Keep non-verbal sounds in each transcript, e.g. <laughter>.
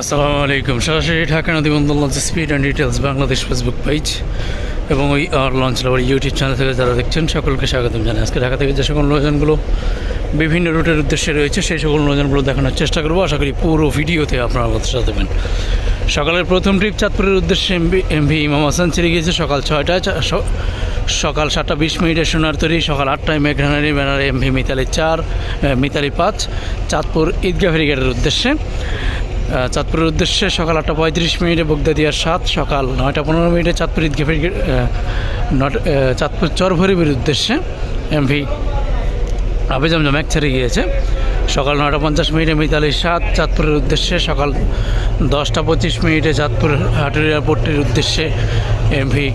আসসালামু আলাইকুম। সরাসরি ঢাকা নদী বন্দর launch speed and details Bangladesh Facebook page এবং ওই আর লঞ্চ লাভার ইউটিউব চ্যানেল থেকে যারা দেখছেন, সকলকে স্বাগতম জানাই। আজকে ঢাকা থেকে যে সকল নৌযানগুলো বিভিন্ন রুটের উদ্দেশ্যে রয়েছে, সেই সকল নৌযানগুলো দেখানোর চেষ্টা করব। আশা করি পুরো ভিডিওতে আপনারা কথা দেবেন সকালের প্রথম ট্রিপ চাঁদপুরের উদ্দেশ্যে এমভি এমভি ইমাম হাসান ছেড়ে গিয়েছে। সকাল ছয়টায় সকাল সাতটা বিশ মিনিটে সোনার তৈরি, সকাল আটটায় মেঘনারি ব্যানারে এমভি মিতালি চার মিতালি পাঁচ, চাঁদপুর ঈদগাহ ফেরিঘাটের উদ্দেশ্যে। চাঁদপুরের উদ্দেশ্যে সকাল আটটা পঁয়ত্রিশ মিনিটে বগদাদিয়ার সাত, সকাল নয়টা পনেরো মিনিটে চাঁদপুর ঈদগাহ ফেরিঘাট নট চাঁদপুর চরভরিবির উদ্দেশ্যে এমভি আবেজমজম এক ছেড়ে গিয়েছে। সকাল নটা পঞ্চাশ মিনিটে মিতালি সাত, চাঁদপুরের উদ্দেশ্যে সকাল দশটা পঁচিশ মিনিটে চাঁদপুর হাটুর এয়ারপোর্টের উদ্দেশ্যে এমভি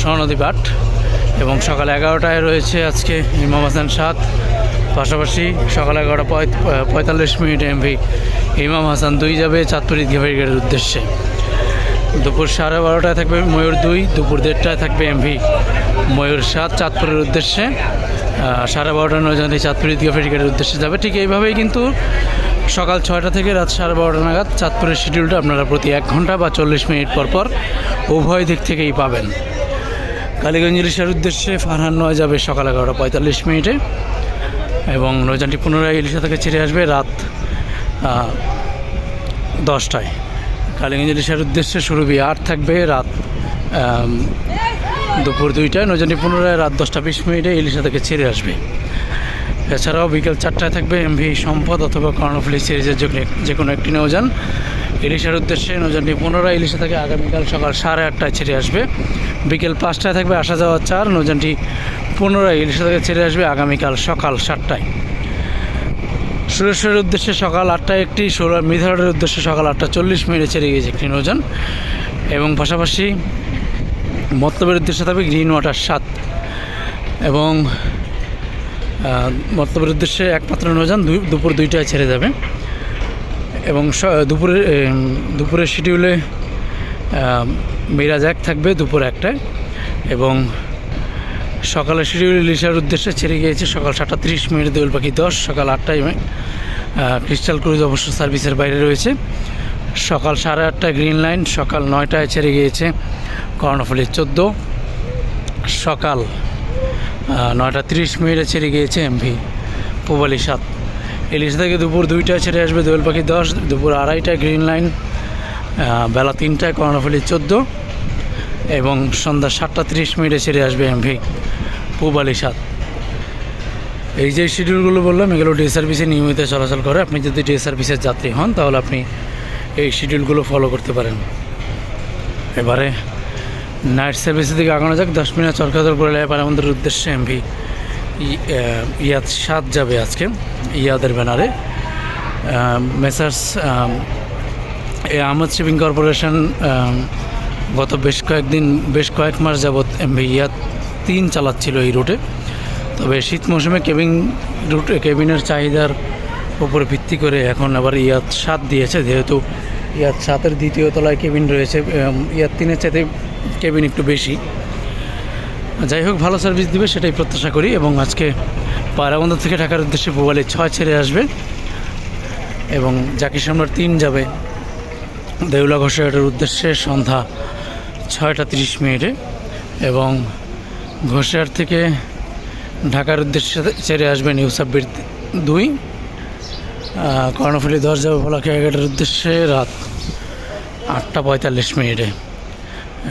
স্বর্ণদ্বীপ আট। এবং সকাল এগারোটায় রয়েছে আজকে ইমাম হাসান সাত পাশাপাশি সকাল এগারোটা পঁয়- পঁয়তাল্লিশ মিনিট এমভি ইমাম হাসান দুই যাবে চাঁদপুর ঈদগাহ ফেরিঘাটের উদ্দেশ্যে। দুপুর সাড়ে বারোটায় থাকবে ময়ূর দুই, দুপুর দেড়টায় থাকবে এমভি ময়ূর সাত চাঁদপুরের উদ্দেশ্যে। সাড়ে বারোটা নয়জনই চাঁদপুর ঈদগাহ ফেরিঘাটের উদ্দেশ্যে যাবে। ঠিক এইভাবেই কিন্তু সকাল ছয়টা থেকে রাত সাড়ে বারোটা নাগাদ চাঁদপুরের শিডিউলটা আপনারা প্রতি এক ঘণ্টা বা চল্লিশ মিনিট পর পর উভয় দিক থেকেই পাবেন। কালীগঞ্জ ইলিশার উদ্দেশ্যে ফারহান নয় যাবে সকাল এগারোটা পঁয়তাল্লিশ মিনিটে। এবং নৌযানটি পুনরায় ইলিশা থেকে ছেড়ে আসবে রাত দশটায়। কালিগঞ্জ ইলিশার উদ্দেশ্যে শুরু আট থাকবে রাত দুপুর দুইটায়। নৌযানটি পুনরায় রাত দশটা বিশ মিনিটে ইলিশা থেকে ছেড়ে আসবে। এছাড়াও বিকেল চারটায় থাকবে এমভি সম্পদ অথবা কর্ণফুলি সিরিজের যে কোনো একটি নৌযান। ইলিশার উদ্দেশ্যে নৌযানটি পুনরায় ইলিশা থেকে। আগামীকাল সকাল সাড়ে আটটায় ছেড়ে আসবে। বিকেল পাঁচটায় থাকবে আসা যাওয়া চার। নৌযানটি পুনরায় ইলিশা থেকে ছেড়ে আসবে আগামীকাল সকাল সাতটায়। সুরেশ্বরের উদ্দেশ্যে সকাল আটটায় একটি ষোলো মিধারের উদ্দেশ্যে সকাল আটটা চল্লিশ মিনিটে ছেড়ে গিয়েছে একটি নৌযান। এবং পাশাপাশি মত্তবের উদ্দেশ্যে থাকবে গ্রিন ওয়াটার সাত। এবং আহ, মত্তবের উদ্দেশ্যে একমাত্র নৌযান দুপুর দুইটায় ছেড়ে যাবে। এবং দুপুরে দুপুরের শিডিউলে মিরাজ এক থাকবে দুপুর একটায় এবং সকালের শিডিউল লিসার উদ্দেশ্যে ছেড়ে গিয়েছে সকাল সাতটা তিরিশ মিনিটে দোল পাখি দশ, সকাল আটটায় ক্রিস্টাল ক্রুজ অবশ্য সার্ভিসের বাইরে রয়েছে। সকাল সাড়ে আটটায় গ্রিন লাইন সকাল নয়টায় ছেড়ে গিয়েছে কর্ণফুলি চোদ্দ। সকাল নয়টা তিরিশ মিনিটে ছেড়ে গিয়েছে এমভি পুবালি সাত। ইলিশ থেকে দুপুর দুইটায় ছেড়ে আসবে দোয়েল পাখি দশ, দুপুর আড়াইটায় গ্রিন লাইন বেলা তিনটায় কর্ণফুলি চোদ্দ এবং সন্ধ্যা সাতটা তিরিশ মিনিটে ছেড়ে আসবে এমভি পুবালি সাত। এই যে শিডিউলগুলো বললাম, এগুলো ডে সার্ভিসে নিয়মিত চলাচল করে। আপনি যদি ডে সার্ভিসের যাত্রী হন, তাহলে আপনি এই শিডিউলগুলো ফলো করতে পারেন। এবারে নাইট সার্ভিসের দিকে আগানো যাক। দশ মিনিট চরকাদর করে এবার আমাদের উদ্দেশ্যে এমভি। ইয়াদ সাত যাবে আজকে, ইয়াদের ব্যানারে। মেসার্স আহমদ শিপিং কর্পোরেশন গত বেশ কয়েকদিন, বেশ কয়েক মাস যাবৎ এমভি ইয়াদ তিন চালাচ্ছিল এই রুটে। তবে শীত মৌসুমে কেবিন রুট, কেবিনের চাহিদার উপরে ভিত্তি করে এখন আবার ইয়াদ সাত দিয়েছে, যেহেতু ইয়াদ সাতের দ্বিতীয় তলায় কেবিন রয়েছে ইয়াদ তিনের চাইতে কেবিন একটু বেশি। যাই হোক, ভালো সার্ভিস দিবে, সেটাই প্রত্যাশা করি এবং আজকে পায়রাবন্দর থেকে ঢাকার উদ্দেশ্যে ভোগালে ছয় ছেড়ে আসবে এবং জাকির সম্রাট তিন যাবে দেউলা ঘোষাহাটের উদ্দেশ্যে সন্ধ্যা ছয়টা তিরিশ মিনিটে এবং ঘোষাহাট থেকে ঢাকার উদ্দেশ্যে ছেড়ে আসবে নিউ সাব্বির দুই। কর্ণফুলি দশ যাবে ভোলা খেয়াঘাটের উদ্দেশ্যে রাত আটটা পঁয়তাল্লিশ মিনিটে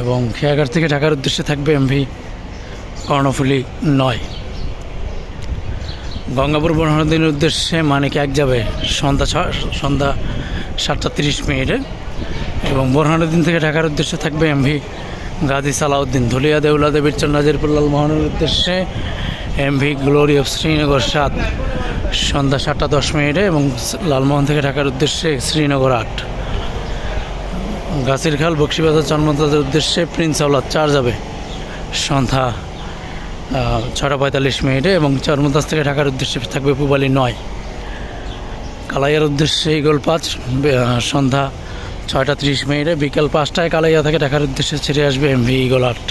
এবং খেয়াঘাট থেকে ঢাকার উদ্দেশ্যে থাকবে এমভি কর্ণফুলি নয়। গঙ্গাপুর বনহরদিনের উদ্দেশ্যে মানিক এক যাবে সন্ধ্যা সন্ধ্যা সাতটা তিরিশ মিনিটে এবং বোরহানুদ্দিন থেকে ঢাকার উদ্দেশ্যে থাকবে এমভি গাজী সালাউদ্দিন। ধুলিয়া, দেউলা, দেবীর নাজিরপুল্লাল মোহনের উদ্দেশ্যে এমভি গ্লোরি অফ শ্রীনগর সাত। সন্ধ্যা সাতটা দশ মিনিটে এবং লালমোহন থেকে ঢাকার উদ্দেশ্যে শ্রীনগর আট। গাছির খাল বক্সিবাজার জন্মদাদের উদ্দেশ্যে প্রিন্স আওলাদ চার যাবে। সন্ধ্যা ছটা পঁয়তাল্লিশ মিনিটে এবং চর্মদাস থেকে ঢাকার উদ্দেশ্যে থাকবে পুবালি নয়। কালাইয়ার উদ্দেশ্যে ইগল পাঁচ সন্ধ্যা ছয়টা তিরিশ মিনিটে, বিকেল পাঁচটায় কালাইয়া থেকে ঢাকার উদ্দেশ্যে ছেড়ে আসবে এমভি ইগল আট।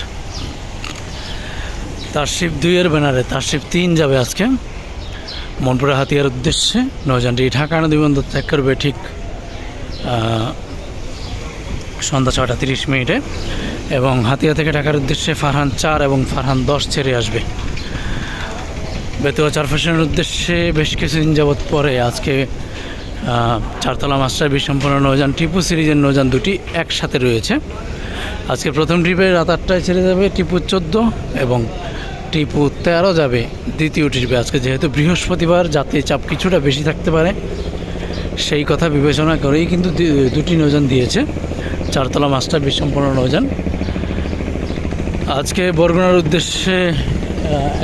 তার শিব দুইয়ের ব্যানারে তার শিব তিন যাবে আজকে। মনপুরা হাতিয়ার উদ্দেশ্যে নৌযানটি ঢাকা নদী বন্দর ত্যাগ করবে ঠিক সন্ধ্যা ছটা তিরিশ মিনিটে। এবং হাতিয়া থেকে ঢাকার উদ্দেশ্যে ফারহান চার এবং ফারহান দশ ছেড়ে আসবে। বেতুয়া চার ফ্যাশনের উদ্দেশ্যে বেশ কিছুদিন যাবৎ পরে আজকে চারতলা মাস্টার বিসম্পন্ন নৌযান, টিপু সিরিজের নৌযান দুটি একসাথে রয়েছে। আজকে প্রথম ট্রিপে রাত আটটায় ছেড়ে যাবে টিপু চোদ্দ এবং টিপু তেরো যাবে দ্বিতীয় ট্রিপে। আজকে যেহেতু বৃহস্পতিবার যাত্রীর চাপ কিছুটা বেশি থাকতে পারে, সেই কথা বিবেচনা করেই কিন্তু দুটি নৌযান দিয়েছে। চারতলা মাস্টার বিসম্পন্ন নৌযান। আজকে বরগুনার উদ্দেশ্যে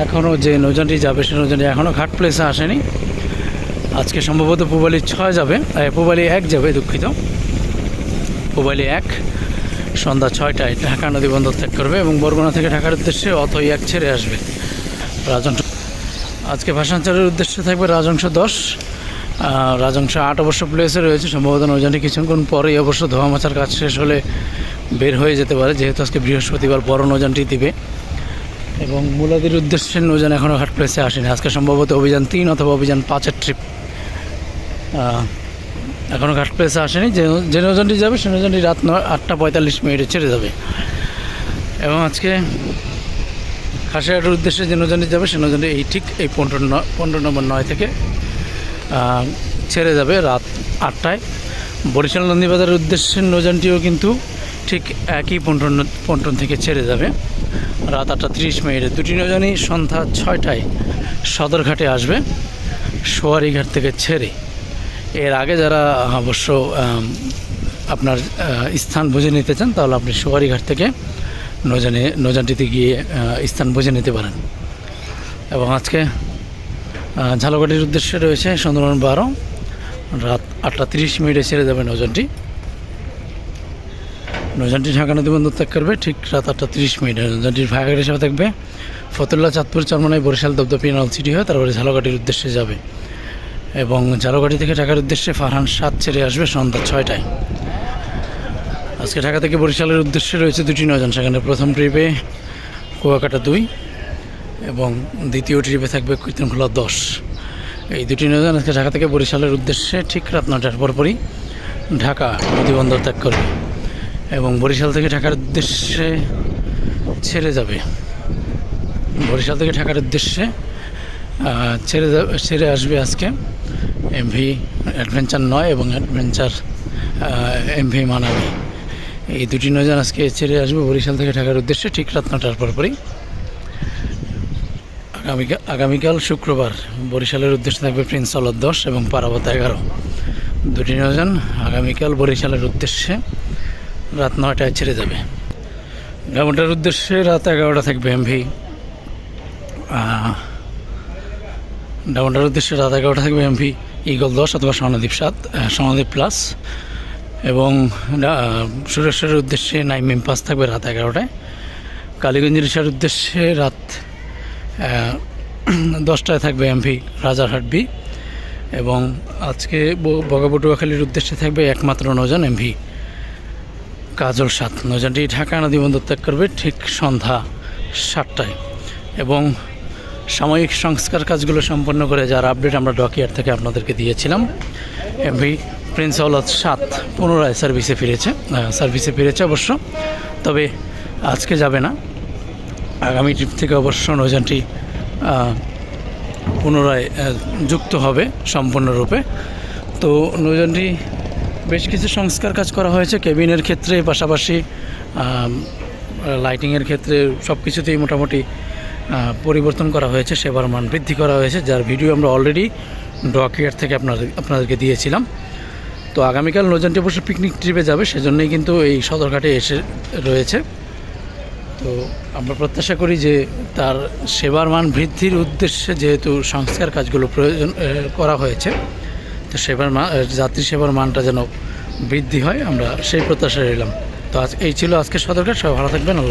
এখনও যে নৌযানটি যাবে সে নৌযানটি এখনও ঘাট প্লেসে আসেনি। আজকে সম্ভবত পুবালি ছয় যাবে পুবালি এক যাবে, দুঃখিত। পুবালি এক, সন্ধ্যা ছয়টায় ঢাকা নদী বন্দর ত্যাগ করবে এবং বরগুনা থেকে ঢাকার উদ্দেশ্যে অতই এক ছেড়ে আসবে রাজংশ আজকে ভাষাঞ্চারের উদ্দেশ্যে থাকবে রাজংশ দশ। রাজংশ আট অবশ্য প্লেসে রয়েছে, সম্ভবত নৌযানটি কিছুক্ষণ পরেই অবশ্য ধোয়া মাচার কাজ শেষ হলে বের হয়ে যেতে পারে, যেহেতু আজকে বৃহস্পতিবার বড় নৌযানটি দিবে। এবং মূলাদির উদ্দেশ্যে নৌযান এখনও ঘাট প্লেসে আসেনি। আজকে সম্ভবত অভিযান তিন অথবা অভিযান পাঁচের ট্রিপ এখনও ঘাট প্লেসে আসেনি। যে যে নৌযানটি যাবে, সে নৌযানটি রাত নয় আটটা পঁয়তাল্লিশ মিনিটে ছেড়ে যাবে। এবং আজকে খাসিয়াটার উদ্দেশ্যে যে নৌযানটি যাবে, সে নৌযানটি এই ঠিক এই পনেরো পনেরো নম্বর নয় থেকে ছেড়ে যাবে রাত আটটায়। বরিশাল নন্দীবাজারের উদ্দেশ্যে নৌযানটিও কিন্তু ঠিক একই পন্টন পন্টন থেকে ছেড়ে যাবে। রাত আটটা তিরিশ মিনিটে দুটি নৌযানই সন্ধ্যা ছয়টায় সদরঘাটে আসবে, সোয়ারিঘাট থেকে ছেড়ে। এর আগে যারা অবশ্য আপনার স্থান বুঝে নিতে চান, তাহলে আপনি সোয়ারিঘাট থেকে নৌজানে নৌজানটিতে গিয়ে স্থান বুঝে নিতে পারেন। এবং আজকে ঝালকাঠির উদ্দেশ্যে রয়েছে সুন্দরবন বারো। রাত আটটা তিরিশ মিনিটে ছেড়ে যাবে নৌজানটি নৌজানটি ঢাকা নদী বন্দর ত্যাগ করবে, ঠিক রাত আটটা তিরিশ মিনিটে। নৌজানটির ভাগাঘাট হিসাবে থাকবে। ফতুল্লা, চাঁদপুর, চরমনাই, বরিশাল দবদপি নল সিটি হয়ে তারপরে ঝালকাঠির উদ্দেশ্যে যাবে। এবং ঝালকাঠি থেকে ঢাকার উদ্দেশ্যে ফারহান সাত ছেড়ে আসবে সন্ধ্যা ছয়টায়। আজকে ঢাকা থেকে বরিশালের উদ্দেশ্যে রয়েছে দুটি নজন সেখানে প্রথম ট্রিপে কুয়াকাটা দুই এবং দ্বিতীয় ট্রিপে থাকবে কীর্তনখোলা দশ। এই দুটি নৌযান আজকে ঢাকা থেকে বরিশালের উদ্দেশ্যে ঠিক রাত নটার পরপরই ঢাকা নদীবন্দর ত্যাগ করবে এবং বরিশাল থেকে ঢাকার উদ্দেশ্যে ছেড়ে যাবে। বরিশাল থেকে ঢাকার উদ্দেশ্যে ছেড়ে যাবে ছেড়ে আসবে আজকে এমভি অ্যাডভেঞ্চার নয় এবং অ্যাডভেঞ্চার এমভি মানাবি এই দুটি নৌযান আজকে ছেড়ে আসবে বরিশাল থেকে ঢাকার উদ্দেশ্যে ঠিক রাত নটার পরপরই। আগামীকাল শুক্রবার বরিশালের উদ্দেশ্যে থাকবে প্রিন্স আলাদ দশ এবং পারাবত এগারো। দুটি নজন আগামীকাল বরিশালের উদ্দেশ্যে রাত নয়টায় ছেড়ে যাবে। গামটার উদ্দেশ্যে রাত এগারোটা থাকবে এমভি। ডাউনটার উদ্দেশ্যে রাত এগারোটা থাকবে এমভি, ইগল দশ অথবা স্বর্ণদ্বীপ সাত স্বর্ণদ্বীপ প্লাস। এবং সুরেশ্বরের উদ্দেশ্যে নাইমিম পাস থাকবে রাত এগারোটায়। কালীগঞ্জের ইসার উদ্দেশ্যে রাত <clears throat> দশটায় থাকবে এমভি রাজারহাট বি এবং আজকে বগাবটুয়াখালীর উদ্দেশ্যে থাকবে একমাত্র নৌযান এমভি। কাজল সাত। নৌযানটি ঢাকা নদী বন্দর ত্যাগ করবে ঠিক সন্ধ্যা সাতটায়। এবং সাময়িক সংস্কার কাজগুলো সম্পন্ন করে যার আপডেট আমরা ডকিয়ার থেকে আপনাদেরকে দিয়েছিলাম। এমভি প্রিন্স আওলাদ সাত পুনরায় সার্ভিসে ফিরেছে সার্ভিসে ফিরেছে অবশ্য। তবে আজকে যাবে না। আগামী ট্রিপ থেকে অবশ্য নৌযানটি পুনরায় যুক্ত হবে সম্পূর্ণরূপে। তো নৌযানটি বেশ কিছু সংস্কার কাজ করা হয়েছে। কেবিনের ক্ষেত্রে পাশাপাশি লাইটিংয়ের ক্ষেত্রে সব কিছুতেই মোটামুটি পরিবর্তন করা হয়েছে, সেবার মান বৃদ্ধি করা হয়েছে, যার ভিডিও আমরা অলরেডি ডকিয়ার থেকে আপনাদের, আপনাদেরকে দিয়েছিলাম। তো আগামীকাল নৌযানটি অবশ্য পিকনিক ট্রিপে যাবে, সেজন্যই কিন্তু এই সদরঘাটে এসে রয়েছে। তো আমরা প্রত্যাশা করি যে তার সেবার মান বৃদ্ধির উদ্দেশ্যে যেহেতু সংস্কার কাজগুলো প্রয়োজন করা হয়েছে, তো সেবার মান যাত্রী সেবার মানটা যেন বৃদ্ধি হয়, আমরা সেই প্রত্যাশা রইলাম। তো আজ এই ছিল আজকে সদরঘাট, সবাই ভালো থাকবেন, আল্লাহ